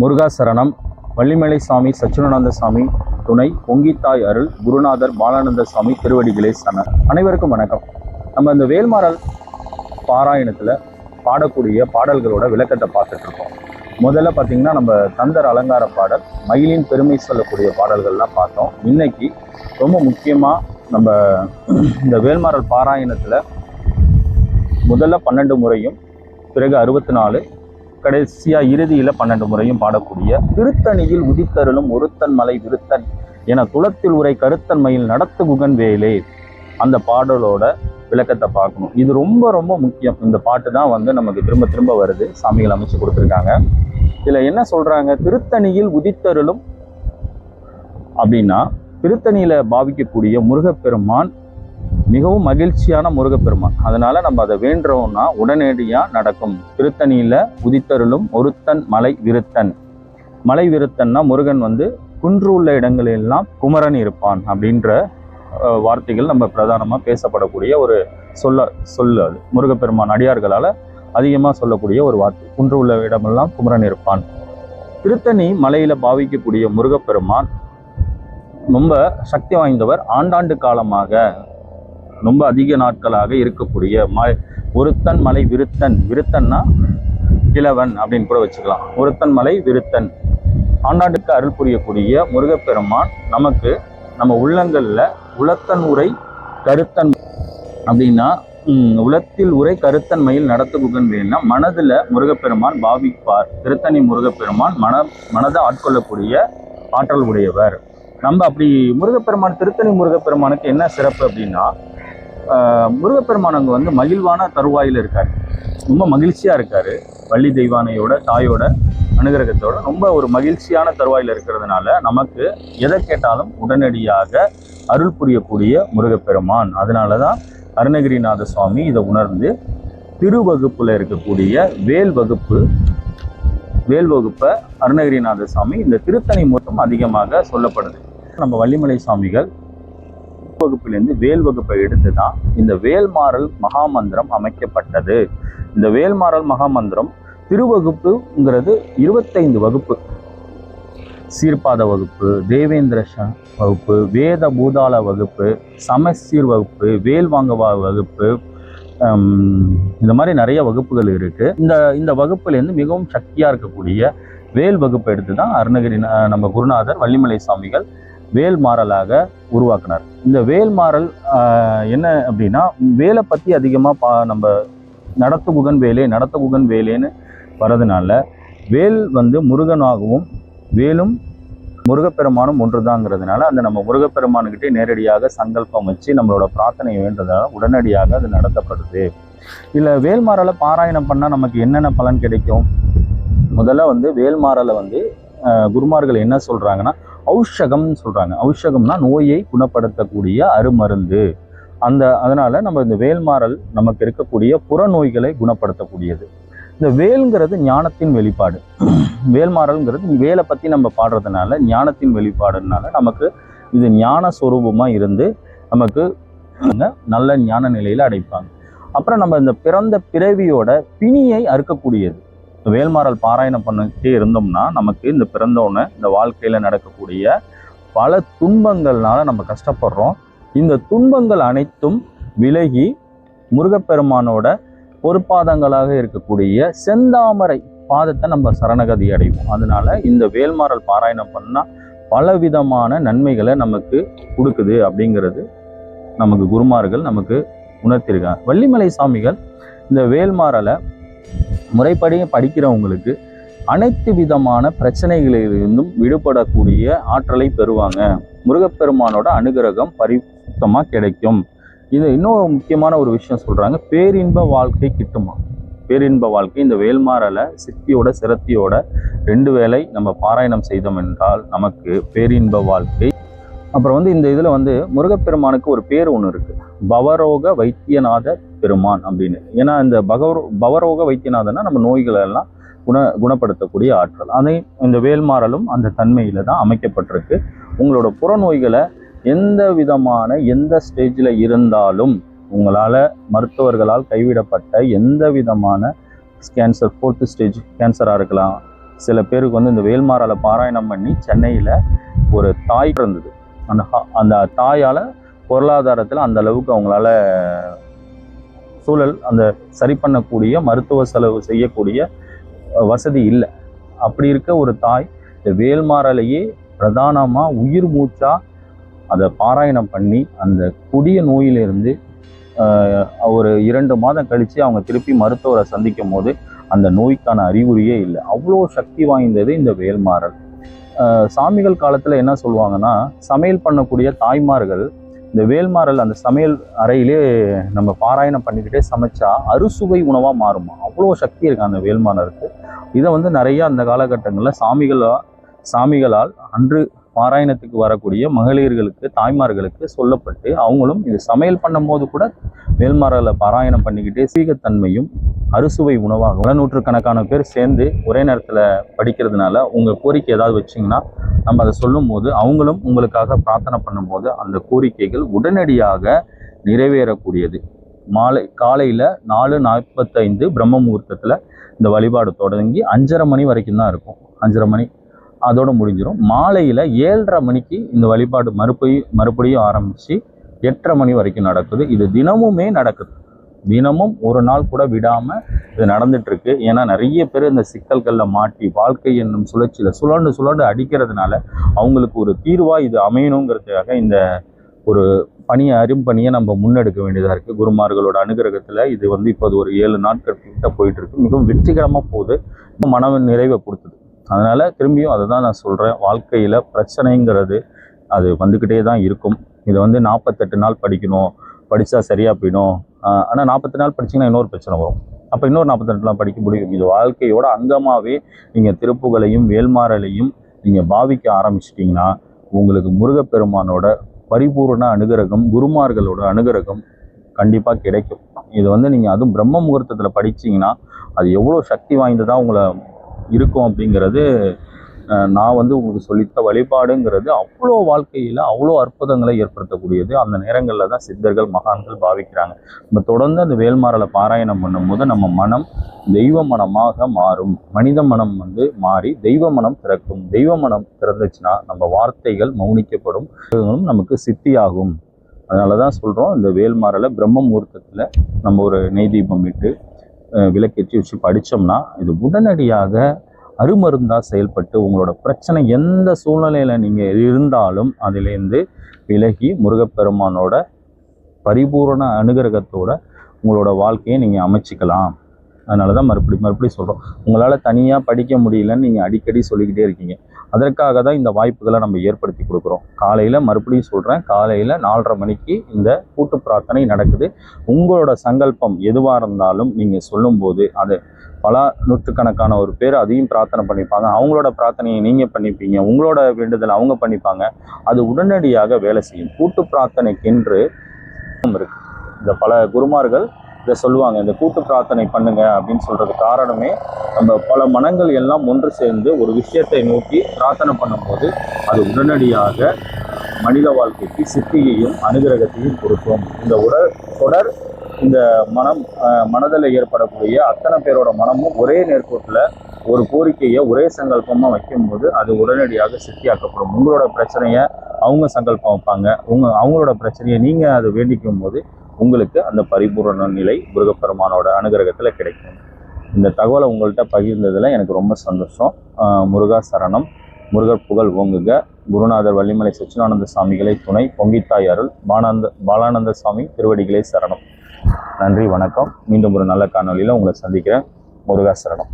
முருகா சரணம் வள்ளிமலை சாமி சச்சிதானந்த சாமி துணை பொங்கித்தாய் அருள் குருநாதர் பாலானந்த சாமி திருவடிகளே சன அனைவருக்கும் வணக்கம். நம்ம இந்த வேல்மாறல் பாராயணத்தில் பாடக்கூடிய பாடல்களோட விளக்கத்தை பார்த்துட்டு இருக்கோம். முதல்ல பார்த்தீங்கன்னா நம்ம தந்தர் அலங்கார பாடல் மயிலின் பெருமை சொல்லக்கூடிய பாடல்கள்லாம் பார்த்தோம். இன்னைக்கு ரொம்ப முக்கியமாக நம்ம இந்த வேல்மாறல் பாராயணத்தில் முதல்ல பன்னெண்டு முறையும் பிறகு அறுபத்தி நாலு கடைசியா இறுதியில பன்னெண்டு முறையும் பாடக்கூடிய திருத்தணியில் உதித்தருளும் ஒருத்தன் மலை விருத்தன் என துளத்தில் உரை கருத்தன்மையில் நடத்து குகன் வேலே. அந்த பாடலோட விளக்கத்தை பார்க்கணும். இது ரொம்ப ரொம்ப முக்கியம். இந்த பாட்டு தான் வந்து நமக்கு திரும்ப திரும்ப வருது. சாமிகள் அமைச்சு கொடுத்துருக்காங்க. இதுல என்ன சொல்றாங்க? திருத்தணியில் உதித்தருளும் அப்படின்னா திருத்தணியில பாவிக்கக்கூடிய முருகப்பெருமான் மிகவும் மகிழ்ச்சியான முருகப்பெருமான். அதனால நம்ம அதை வேண்டுறோம்னா உடனடியா நடக்கும். திருத்தணியில உதித்தருளும் ஒருத்தன் மலை விருத்தன். மலை விருத்தன்னா முருகன் வந்து குன்று உள்ள இடங்களெல்லாம் குமரன் இருப்பான் அப்படின்ற வார்த்தைகள் நம்ம பிரதானமாக பேசப்படக்கூடிய ஒரு சொல்ல சொல்லு அது. முருகப்பெருமான் அடியார்களால் அதிகமாக சொல்லக்கூடிய ஒரு வார்த்தை. குன்று உள்ள இடமெல்லாம் குமரன் இருப்பான். திருத்தணி மலையில் பாவிக்கக்கூடிய முருகப்பெருமான் ரொம்ப சக்தி வாய்ந்தவர். ஆண்டாண்டு காலமாக ரொம்ப அதிக நாட்களாக இருக்கக்கூடிய ம ஒருத்தன் மலை விருத்தன். விருத்தன்னா கிழவன் அப்படின்னு கூட வச்சுக்கலாம். ஒருத்தன் மலை விருத்தன். ஆண்டாண்டுக்கு அருள் புரியக்கூடிய முருகப்பெருமான் நமக்கு நம்ம உள்ளங்களில் உளத்தன் உரை கருத்தன் அப்படின்னா உலத்தில் உரை கருத்தன்மையில் நடத்து குகன் வேணும்னா முருகப்பெருமான் பாவிப்பார். திருத்தணி முருகப்பெருமான் மன மனதை ஆட்கொள்ளக்கூடிய ஆற்றல் உடையவர். நம்ம அப்படி முருகப்பெருமான் திருத்தணி முருகப்பெருமானுக்கு என்ன சிறப்பு அப்படின்னா முருகப்பெருமான் அங்கே வந்து மகிழ்வான தருவாயில் இருக்கார். ரொம்ப மகிழ்ச்சியாக இருக்கார். வள்ளி தெய்வானையோட தாயோட அனுகிரகத்தோட ரொம்ப ஒரு மகிழ்ச்சியான தருவாயில் இருக்கிறதுனால நமக்கு எதை கேட்டாலும் உடனடியாக அருள் புரியக்கூடிய முருகப்பெருமான். அதனால தான் அருணகிரிநாத சுவாமி இதை உணர்ந்து திருவகுப்பில் இருக்கக்கூடிய வேல் வகுப்பு வேல் வகுப்பை அருணகிரிநாத சுவாமி இந்த திருத்தணி மூலம் அதிகமாக சொல்லப்படுது. நம்ம வள்ளிமலை சுவாமிகள் வகுப்பிலிருந்து வேல் வகுப்பை எடுத்து தான் இந்த வேல்மாறல் மகாமந்திரம் அமைக்கப்பட்டது. இந்த வேல்மாறல் மகாமந்திரம் திருவகுப்புங்கிறது இருபத்தைந்து வகுப்பு. சீர்பாத வகுப்பு தேவேந்திர வகுப்பு வேத பூதாள வகுப்பு சமசீர் வகுப்பு வேல் வாங்கவா வகுப்பு இந்த மாதிரி நிறைய வகுப்புகள் இருக்குது இந்த இந்த வகுப்புலேருந்து மிகவும் சக்தியாக இருக்கக்கூடிய வேல் வகுப்பு எடுத்து தான் அருணகிரி நம்ம குருநாதர் வள்ளிமலை சுவாமிகள் வேல் மாறலாக இந்த வேல் மாறல் என்ன அப்படின்னா வேலை பற்றி அதிகமாக பா நம்ம நடத்து குகன் வேலே நடத்த குகன் வேலேன்னு வரதுனால வேல் வந்து முருகனாகவும் வேலும் முருகப்பெருமானும் ஒன்றுதாங்கிறதுனால அந்த நம்ம முருகப்பெருமானுக்கிட்டே நேரடியாக சங்கல்பம் வச்சு நம்மளோட பிரார்த்தனை வேண்டதால் உடனடியாக அது நடத்தப்படுது. இல்லை வேல்மாறலை பாராயணம் பண்ணால் நமக்கு என்னென்ன பலன் கிடைக்கும்? முதல்ல வந்து வேல்மாறலை வந்து குருமார்கள் என்ன சொல்கிறாங்கன்னா ஔஷகம்னு சொல்கிறாங்க ஔஷகம்னா நோயை குணப்படுத்தக்கூடிய அருமருந்து. அந்த அதனால் நம்ம இந்த வேல்மாறல் நமக்கு இருக்கக்கூடிய புறநோய்களை குணப்படுத்தக்கூடியது. இந்த வேல்ங்கிறது ஞானத்தின் வெளிப்பாடு. வேல்மாறல்ங்கிறது வேலை பற்றி நம்ம பாடுறதுனால ஞானத்தின் வெளிப்பாடுனால நமக்கு இது ஞான சுரூபமாக இருந்து நமக்கு நல்ல ஞான நிலையில் அடைப்பாங்க. அப்புறம் நம்ம இந்த பிறந்த பிறவியோட பிணியை அறுக்கக்கூடியது. வேல்மாறல் பாராயணம் பண்ணிட்டே இருந்தோம்னா நமக்கு இந்த பிறந்தோன்னு இந்த வாழ்க்கையில் நடக்கக்கூடிய பல துன்பங்கள்னால நம்ம கஷ்டப்படுறோம். இந்த துன்பங்கள் அனைத்தும் விலகி முருகப்பெருமானோட பொறுப்பாதங்களாக இருக்கக்கூடிய செந்தாமரை பாதத்தை நம்ம சரணகதி அடைவோம். அதனால இந்த வேல்மாறல் பாராயணம் பண்ணா பலவிதமான நன்மைகளை நமக்கு கொடுக்குது அப்படிங்கிறது நமக்கு குருமார்கள் நமக்கு உணர்த்திருக்காங்க. வள்ளிமலை சாமிகள் இந்த வேல்மாறலை முறைப்படி படிக்கிறவங்களுக்கு அனைத்து விதமான பிரச்சனைகளிலிருந்தும் விடுபடக்கூடிய ஆற்றலை பெறுவாங்க. முருகப்பெருமானோட அனுகிரகம் பரிசுத்தமாக கிடைக்கும். இது இன்னும் முக்கியமான ஒரு விஷயம் சொல்கிறாங்க பேரின்ப வாழ்க்கை கிட்டுமா? பேரின்ப வாழ்க்கை இந்த வேல்மாறலை சித்தியோட சிரத்தியோட ரெண்டு வேளை நம்ம பாராயணம் செய்தோம் என்றால் நமக்கு பேரின்ப வாழ்க்கை. அப்புறம் வந்து இந்த இதில் வந்து முருகப்பெருமானுக்கு ஒரு பேர் ஒன்று இருக்குது பவரோக வைத்தியநாத பெருமான் அப்படின்னு. ஏன்னா இந்த பகவரோ பவரோக வைத்தியநாதன்னா நம்ம நோய்களை எல்லாம் குண குணப்படுத்தக்கூடிய ஆற்றல். அதை இந்த வேல்மாறலும் அந்த தன்மையில் தான் அமைக்கப்பட்டிருக்கு. உங்களோட புறநோய்களை எந்த விதமான எந்த ஸ்டேஜில் இருந்தாலும் உங்களால் மருத்துவர்களால் கைவிடப்பட்ட எந்த விதமான கேன்சர் ஃபோர்த்து ஸ்டேஜ் கேன்சராக இருக்கலாம். சில பேருக்கு வந்து இந்த வேல்மாறலை பாராயணம் பண்ணி சென்னையில் ஒரு தாய் இருந்தது அந்த ஹா- அந்த தாயால் பொருளாதாரத்தில் அந்த அளவுக்கு அவங்களால சூழல் அந்த சரி பண்ணக்கூடிய மருத்துவ செலவு செய்யக்கூடிய வசதி இல்லை. அப்படி இருக்க ஒரு தாய் இந்த வேல்மாறலையே பிரதானமாக உயிர் மூச்சா அதை பாராயணம் பண்ணி அந்த கொடிய நோயிலிருந்து ஆஹ், ஒரு இரண்டு மாதம் கழித்து அவங்க திருப்பி மருத்துவரை சந்திக்கும் போது அந்த நோய்க்கான அறிகுறியே இல்லை. அவ்வளோ சக்தி வாய்ந்தது இந்த வேல்மாறல். சாமிகள் காலத்தில் என்ன சொல்லுவாங்கன்னா சமையல் பண்ணக்கூடிய தாய்மார்கள் இந்த வேல்மாறல் அந்த சமையல் அறையிலே நம்ம பாராயணம் பண்ணிக்கிட்டே சமைச்சா அறுசுவை உணவாக மாறுமா? அவ்வளோ சக்தி இருக்குது அந்த வேல்மாறலுக்கு. இதை வந்து நிறையா அந்த காலகட்டங்களில் சாமிகளாக சாமிகளால் அன்று பாராயணத்துக்கு வரக்கூடிய மகளிர்களுக்கு தாய்மார்களுக்கு சொல்லப்பட்டு அவங்களும் இது சமையல் பண்ணும்போது கூட வேல்மாறலை பாராயணம் பண்ணிக்கிட்டே சீகத்தன்மையும் அறுசுவை உணவாகும் பல நூற்றுக்கணக்கான பேர் சேர்ந்து ஒரே நேரத்தில் படிக்கிறதுனால உங்கள் கோரிக்கை ஏதாவது வச்சிங்கன்னா நம்ம அதை சொல்லும்போது அவங்களும் உங்களுக்காக பிரார்த்தனை பண்ணும்போது அந்த கோரிக்கைகள் உடனடியாக நிறைவேறக்கூடியது. மாலை காலையில் நாலு நாற்பத்தைந்து பிரம்ம முகூர்த்தத்தில் இந்த வழிபாடு தொடங்கி அஞ்சரை மணி வரைக்கும் தான் இருக்கும். அஞ்சரை மணி அதோடு முடிஞ்சிடும் மாலையில் ஏழரை மணிக்கு இந்த வழிபாடு மறுபடியும் மறுபடியும் ஆரம்பித்து எட்டரை மணி வரைக்கும் நடக்குது. இது தினமுமே நடக்குது. தினமும் ஒரு நாள் கூட விடாமல் இது நடந்துட்டுருக்கு. ஏன்னா நிறைய பேர் இந்த சிக்கல்களில் மாட்டி வாழ்க்கை என்னும் சுழற்சியில் சுழண்டு சுழண்டு அடிக்கிறதுனால அவங்களுக்கு ஒரு தீர்வாக இது அமையணுங்கிறதுக்காக இந்த ஒரு பணியை அரும்பணியை நம்ம முன்னெடுக்க வேண்டியதாக இருக்குது குருமார்களோட அனுகிரகத்தில் இது வந்து இப்போது ஒரு ஏழு நாட்கள் கிட்ட போயிட்டுருக்கு. மிகவும் வெற்றிகரமாக போகுது. மன நிறைவை கொடுத்தது. அதனால் திரும்பியும் அதை தான் நான் சொல்கிறேன் வாழ்க்கையில் பிரச்சனைங்கிறது அது வந்துக்கிட்டே தான் இருக்கும். இதை வந்து நாற்பத்தெட்டு நாள் படிக்கணும். படித்தா சரியாக போயிடும். ஆனால் நாற்பத்தி நாள் படிச்சிங்கன்னா இன்னொரு பிரச்சனை வரும். அப்போ இன்னொரு நாற்பத்தெட்டு நாள் படிக்க முடியும். இது வாழ்க்கையோட அங்கமாகவே நீங்கள் திருப்புகளையும் வேல்மாறலையும் நீங்கள் பாவிக்க ஆரம்பிச்சிட்டிங்கன்னா உங்களுக்கு முருகப்பெருமானோட பரிபூரண அனுகிரகம் குருமார்களோட அனுகிரகம் கண்டிப்பாக கிடைக்கும். இது வந்து நீங்கள் அதுவும் பிரம்ம முகூர்த்தத்தில் படிச்சீங்கன்னா அது எவ்வளோ சக்தி வாய்ந்ததாக உங்களை இருக்கும் அப்படிங்கிறது நான் வந்து உங்களுக்கு சொல்லித்த வழிபாடுங்கிறது அவ்வளோ வாழ்க்கையில் அவ்வளோ அற்புதங்களை ஏற்படுத்தக்கூடியது. அந்த நேரங்களில் தான் சித்தர்கள் மகான்கள் பாவிக்கிறாங்க. நம்ம தொடர்ந்து அந்த வேல்மாறலை பாராயணம் பண்ணும்போது நம்ம மனம் தெய்வ மனமாக மாறும். மனித மனம் வந்து மாறி தெய்வ மனம் திறக்கும் தெய்வ மனம் திறந்துச்சுன்னா நம்ம வார்த்தைகள் மௌனிக்கப்படும். நமக்கு சித்தியாகும். அதனால தான் சொல்கிறோம் இந்த வேல்மாறலை பிரம்ம முகூர்த்தத்தில் நம்ம ஒரு நெய் தீபம் இட்டு விளக்கேற்றி வச்சு படித்தோம்னா இது உடனடியாக அருமருந்தாக செயல்பட்டு உங்களோட பிரச்சனை எந்த சூழ்நிலையில் நீங்கள் இருந்தாலும் அதிலேருந்து விலகி முருகப்பெருமானோட பரிபூரண அனுகிரகத்தோட உங்களோட வாழ்க்கையை நீங்கள் அமைச்சிக்கலாம். அதனால தான் மறுபடி மறுபடியும் சொல்கிறோம் உங்களால் தனியாக படிக்க முடியலன்னு நீங்கள் அடிக்கடி சொல்லிக்கிட்டே இருக்கீங்க. அதற்காக தான் இந்த வாய்ப்புகளை நம்ம ஏற்படுத்தி கொடுக்குறோம். காலையில் மறுபடியும் சொல்கிறேன் காலையில் நாலரை மணிக்கு இந்த கூட்டு பிரார்த்தனை நடக்குது. உங்களோட சங்கல்பம் எதுவாக இருந்தாலும் நீங்கள் சொல்லும்போது அது பல நூற்றுக்கணக்கான ஒரு பேர் அதையும் பிரார்த்தனை பண்ணிப்பாங்க. அவங்களோட பிரார்த்தனையை நீங்கள் பண்ணிப்பீங்க உங்களோட வேண்டுதல் அவங்க பண்ணிப்பாங்க. அது உடனடியாக வேலை செய்யும். கூட்டு பிரார்த்தனைக்கென்று இருக்கு. இந்த பல குருமார்கள் இதை சொல்லுவாங்க. இந்த கூட்டு பிரார்த்தனை பண்ணுங்க அப்படின்னு சொல்கிறது காரணமே நம்ம பல மனங்கள் எல்லாம் ஒன்று சேர்ந்து ஒரு விஷயத்தை நோக்கி பிரார்த்தனை பண்ணும்போது அது உடனடியாக மனித வாழ்க்கைக்கு சித்தியையும் அனுகிரகத்தையும் கொடுக்கும். இந்த உடல் தொடர் இந்த மனம் மனதில் ஏற்படக்கூடிய அத்தனை பேரோட மனமும் ஒரே நேர்கோட்டில் ஒரு கோரிக்கையை ஒரே சங்கல்பமாக வைக்கும்போது அது உடனடியாக சித்தியாக்கப்படும். உங்களோட பிரச்சனையை அவங்க சங்கல்பம் வைப்பாங்க. உங்க அவங்களோட பிரச்சனையை நீங்கள் அதை வேண்டிக்கும் போது உங்களுக்கு அந்த பரிபூரண நிலை முருகப்பெருமானோட அனுகிரகத்தில் கிடைக்கும். இந்த தகவலை உங்கள்கிட்ட பகிர்ந்ததில் எனக்கு ரொம்ப சந்தோஷம். முருகா சரணம். முருகர் புகழ் ஓங்குக. குருநாதர் வள்ளிமலை சச்சிதானந்த சாமிகளை துணை. பொங்கித்தாய் அருள். பானந்த பாலானந்த சாமி திருவடிகளே சரணம். நன்றி வணக்கம். மீண்டும் ஒரு நல்ல காணொலியில் உங்களை சந்திக்கிறேன். முருகா சரணம்.